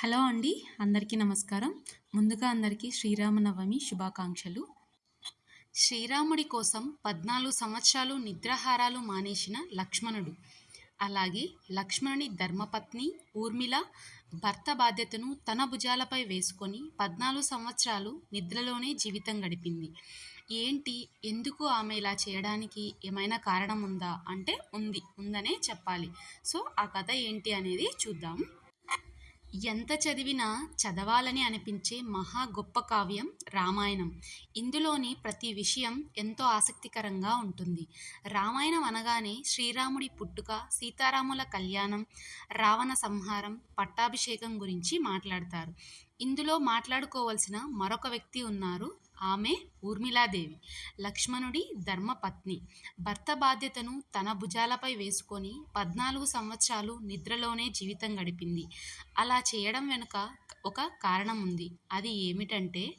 Hello అండి అందరికీ నమస్కారం. ముందుగా అందరికీ శ్రీరామనవమి శుభాకాంక్షలు. శ్రీరాముడి కోసం పద్నాలుగు సంవత్సరాలు నిద్రాహారాలు మానేసిన లక్ష్మణుడు. అలాగే లక్ష్మణుని ధర్మపత్ని ఊర్మిళ భర్త బాధ్యతను తన భుజాలపై వేసుకొని పద్నాలుగు సంవత్సరాలు నిద్రలోనే జీవితం గడిపింది. ఏంటి ఎందుకు ఆమె ఇలా చేయడానికి ఏమైనా కారణం ఉందా? అంటే ఉంది ఉందనే చెప్పాలి. సో ఆ కథ ఏంటి అనేది చూద్దాం. ఎంత చదివినా చదవాలని అనిపించే మహా గొప్ప కావ్యం రామాయణం. ఇందులోని ప్రతి విషయం ఎంతో ఆసక్తికరంగా ఉంటుంది. రామాయణం అనగానే శ్రీరాముడి పుట్టుక సీతారాముల కళ్యాణం రావణ సంహారం పట్టాభిషేకం గురించి మాట్లాడతారు. ఇందులో మాట్లాడుకోవలసిన మరొక వ్యక్తి ఉన్నారు ఆమె ఊర్మిళాదేవి. లక్ష్మణుడి ధర్మపత్ని. భర్త బాధ్యతను తన భుజాలపై వేసుకొని పద్నాలుగు సంవత్సరాలు నిద్రలోనే జీవితం గడిపింది. అలా చేయడం వెనుక ఒక కారణం ఉంది అది ఏమిటంటే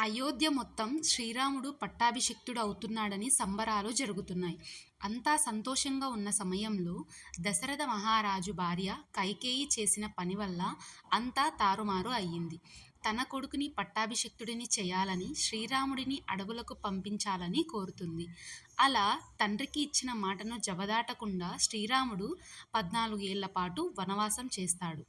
అయోధ్య మొత్తం శ్రీరాముడు పట్టాభిషిక్తుడు అవుతున్నాడని సంబరాలు జరుగుతున్నాయి. అంతా సంతోషంగా ఉన్న సమయంలో దశరథ మహారాజు భార్య కైకేయి చేసిన పని వల్ల అంతా తారుమారు అయ్యింది. తన కొడుకుని పట్టాభిషిక్తుడిని చేయాలని శ్రీరాముడిని అడవులకు పంపించాలని కోరుతుంది. అలా తండ్రికి ఇచ్చిన మాటను జవదాటకుండా శ్రీరాముడు పద్నాలుగు ఏళ్ళ పాటు వనవాసం చేస్తాడు.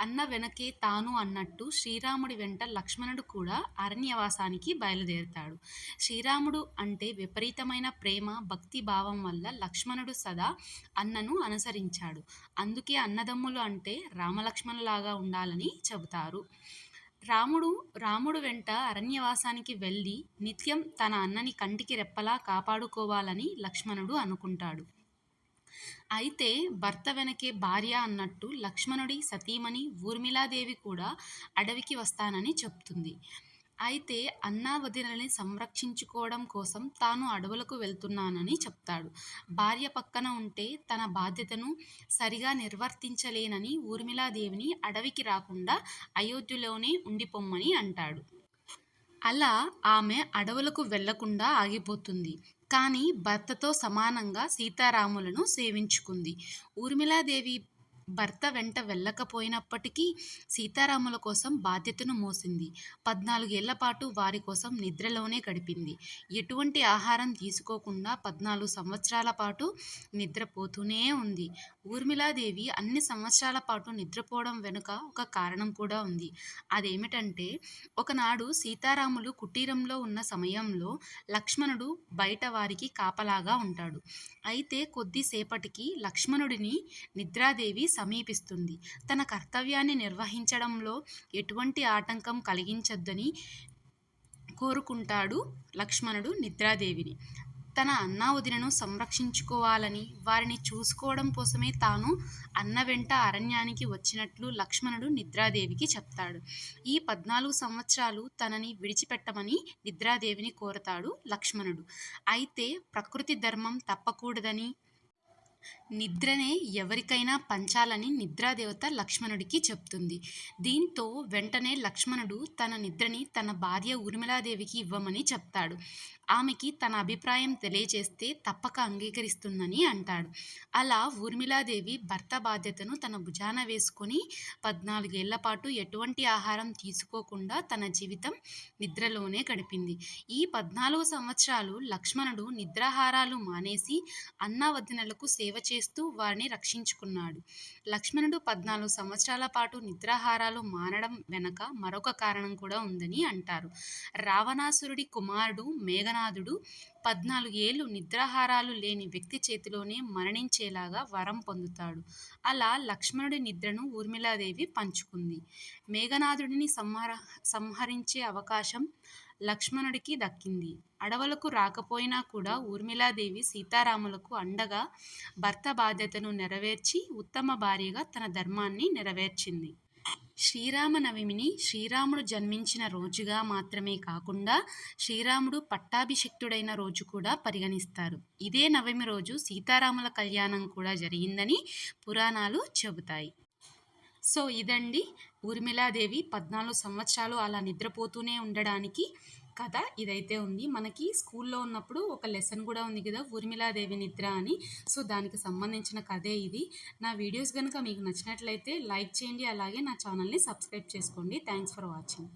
అన్న వెనకే తాను అన్నట్టు శ్రీరాముడి వెంట లక్ష్మణుడు కూడా అరణ్యవాసానికి బయలుదేరుతాడు. శ్రీరాముడు అంటే విపరీతమైన ప్రేమ భక్తి భావం వల్ల లక్ష్మణుడు సదా అన్నను అనుసరించాడు. అందుకే అన్నదమ్ములు అంటే రామలక్ష్మణులాగా ఉండాలని చెబుతారు. రాముడు రాముడు వెంట అరణ్యవాసానికి వెళ్ళి నిత్యం తన అన్నని కంటికి రెప్పలా కాపాడుకోవాలని లక్ష్మణుడు అనుకుంటాడు. అయితే భర్త వెనకే భార్య అన్నట్టు లక్ష్మణుడి సతీమణి ఊర్మిళాదేవి కూడా అడవికి వస్తానని చెప్తుంది. అయితే అన్నా వదినని సంరక్షించుకోవడం కోసం తాను అడవులకు వెళ్తున్నానని చెప్తాడు. భార్య పక్కన ఉంటే తన బాధ్యతను సరిగా నిర్వర్తించలేనని ఊర్మిళాదేవిని అడవికి రాకుండా అయోధ్యలోనే ఉండిపోమ్మని అంటాడు. అలా ఆమె అడవులకు వెళ్ళకుండా ఆగిపోతుంది. కానీ భర్తతో సమానంగా సీతారాములను సేవించుకుంది. ఊర్మిళాదేవి భర్త వెంట వెళ్ళకపోయినప్పటికీ సీతారాముల కోసం బాధ్యతను మోసింది. పద్నాలుగేళ్ళ పాటు వారి కోసం నిద్రలోనే గడిపింది. ఎటువంటి ఆహారం తీసుకోకుండా పద్నాలుగు సంవత్సరాల పాటు నిద్రపోతూనే ఉంది. ఊర్మిళాదేవి అన్ని సంవత్సరాల పాటు నిద్రపోవడం వెనుక ఒక కారణం కూడా ఉంది. అదేమిటంటే ఒకనాడు సీతారాములు కుటీరంలో ఉన్న సమయంలో లక్ష్మణుడు బయట వారికి కాపలాగా ఉంటాడు. అయితే కొద్దిసేపటికి లక్ష్మణుడిని నిద్రాదేవి సమీపిస్తుంది. తన కర్తవ్యాన్ని నిర్వహించడంలో ఎటువంటి ఆటంకం కలిగించొద్దని కోరుకుంటాడు లక్ష్మణుడు నిద్రాదేవిని. తన అన్నా వదినను సంరక్షించుకోవాలని వారిని చూసుకోవడం కోసమే తాను అన్న వెంట అరణ్యానికి వచ్చినట్లు లక్ష్మణుడు నిద్రాదేవికి చెప్తాడు. ఈ పద్నాలుగు సంవత్సరాలు తనని విడిచిపెట్టమని నిద్రాదేవిని కోరతాడు లక్ష్మణుడు. అయితే ప్రకృతి ధర్మం తప్పకూడదని నిద్రనే ఎవరికైనా పంచాలని నిద్రాదేవత లక్ష్మణుడికి చెప్తుంది. దీంతో వెంటనే లక్ష్మణుడు తన నిద్రని తన భార్య ఊర్మిళాదేవికి ఇవ్వమని చెప్తాడు. ఆమెకి తన అభిప్రాయం తెలియజేస్తే తప్పక అంగీకరిస్తుందని అంటాడు. అలా ఊర్మిళాదేవి భర్త బాధ్యతను తన భుజాన వేసుకొని పద్నాలుగేళ్ళ పాటు ఎటువంటి ఆహారం తీసుకోకుండా తన జీవితం నిద్రలోనే గడిపింది. ఈ పద్నాలుగు సంవత్సరాలు లక్ష్మణుడు నిద్రాహారాలు మానేసి అన్న వదినలకు సేవ చేస్తూ వారిని రక్షించుకున్నాడు. లక్ష్మణుడు పద్నాలుగు సంవత్సరాల పాటు నిద్రాహారాలు మానడం వెనక మరొక కారణం కూడా ఉందని అంటారు. రావణాసురుడి కుమారుడు మేఘనాథుడు పద్నాలుగు ఏళ్ళు నిద్రాహారాలు లేని వ్యక్తి చేతిలోనే మరణించేలాగా వరం పొందుతాడు. అలా లక్ష్మణుడి నిద్రను ఊర్మిళాదేవి పంచుకుంది. మేఘనాథుడిని సంహర సంహరించే అవకాశం లక్ష్మణుడికి దక్కింది. అడవులకు రాకపోయినా కూడా ఊర్మిళాదేవి సీతారాములకు అండగా భర్త బాధ్యతను నెరవేర్చి ఉత్తమ భార్యగా తన ధర్మాన్ని నెరవేర్చింది. శ్రీరామనవమిని శ్రీరాముడు జన్మించిన రోజుగా మాత్రమే కాకుండా శ్రీరాముడు పట్టాభిషిక్తుడైన రోజు కూడా పరిగణిస్తారు. ఇదే నవమి రోజు సీతారాముల కళ్యాణం కూడా జరిగిందని పురాణాలు చెబుతాయి. సో ఇదండి ఊర్మిళాదేవి పద్నాలుగు సంవత్సరాలు అలా నిద్రపోతూనే ఉండడానికి కథ ఇదైతే ఉంది. మనకి స్కూల్లో ఉన్నప్పుడు ఒక లెసన్ కూడా ఉంది కదా ఊర్మిళాదేవి నిద్ర అని. సో దానికి సంబంధించిన కథే ఇది. నా వీడియోస్ కనుక మీకు నచ్చినట్లయితే లైక్ చేయండి అలాగే నా ఛానల్ని సబ్స్క్రైబ్ చేసుకోండి. Thanks for watching.